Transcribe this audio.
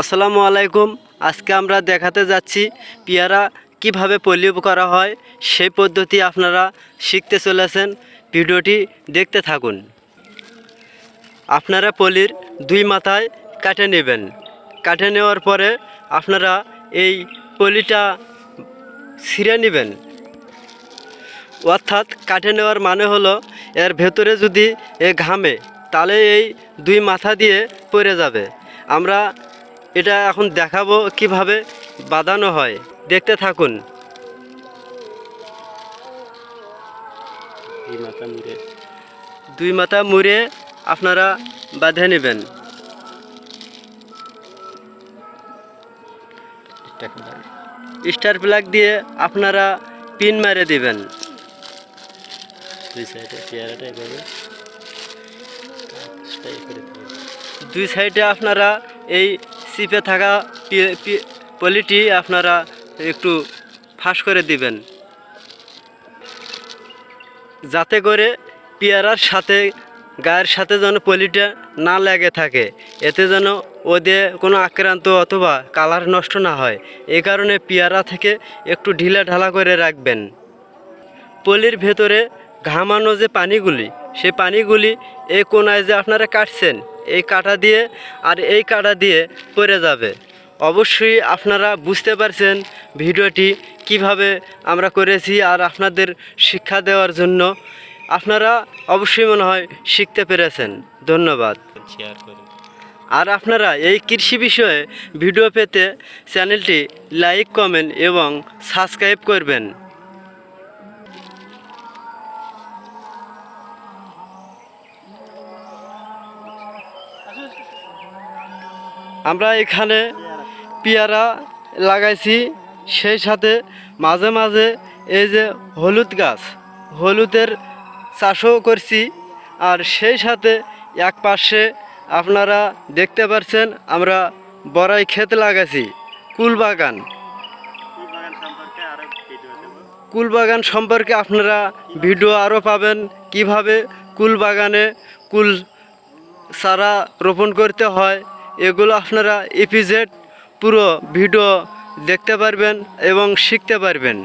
আসসালামু আলাইকুম। আজকে আমরা দেখাতে যাচ্ছি পেয়ারা কীভাবে পলিও করা হয়, সেই পদ্ধতি আপনারা শিখতে চলেছেন। ভিডিওটি দেখতে থাকুন। আপনারা পলির দুই মাথায় কাটে নেবেন। কাটে নেওয়ার পরে আপনারা এই পলিটা ছিঁড়ে নেবেন। অর্থাৎ কাটে নেওয়ার মানে হলো এর ভেতরে যদি এ ঘামে, তাহলে এই দুই মাথা দিয়ে পড়ে যাবে। আমরা এটা এখন দেখাবো কীভাবে বাঁধানো হয়। দেখতে থাকুন। দুই মাথা মুড়ে আপনারা বাঁধে নেবেন। স্টার প্লাগ দিয়ে আপনারা পিন মেরে দিবেন। দুই সাইডে পেয়ারাটা এভাবে দুই সাইডে আপনারা এই চিপে থাকা পলিটি আপনারা একটু ফাঁস করে দিবেন। যাতে করে পেয়ারার সাথে, গায়ের সাথে যেন পলিটা না লেগে থাকে। এতে যেন ওদের কোনো আক্রান্ত অথবা কালার নষ্ট না হয়। এই কারণে পেয়ারা থেকে একটু ঢিলা ঢালা করে রাখবেন। পলির ভেতরে ঘামানো যে পানিগুলি সেই পানিগুলি এই কোনায় যে আপনারা কাটছেন এই কাটা দিয়ে আর এই কাটা দিয়ে পড়ে যাবে। অবশ্যই আপনারা বুঝতে পারছেন ভিডিওটি কীভাবে আমরা করেছি আর আপনাদের শিক্ষা দেওয়ার জন্য। আপনারা অবশ্যই মনে হয় শিখতে পেরেছেন। ধন্যবাদ। আর আপনারা এই কৃষি বিষয়ে ভিডিও পেতে চ্যানেলটি লাইক কমেন্ট এবং সাবস্ক্রাইব করবেন। আমরা এখানে পেয়ারা লাগাইছি সেই সাথে মাঝে মাঝে এই যে হলুদ গাছ হলুদের চাষও করছি। আর সেই সাথে এক পাশে আপনারা দেখতে পাচ্ছেন আমরা বড়াই ক্ষেত লাগাইছি কুল বাগান বাগান সম্পর্কে আরও ভিডিও দেবো কুল বাগান সম্পর্কে আপনারা ভিডিও আরও পাবেন কীভাবে কুলবাগানে কুল চারা রোপণ করতে হয়। এগুলো আপনারা এপিজেড পুরো ভিডিও দেখতে পারবেন এবং শিখতে পারবেন।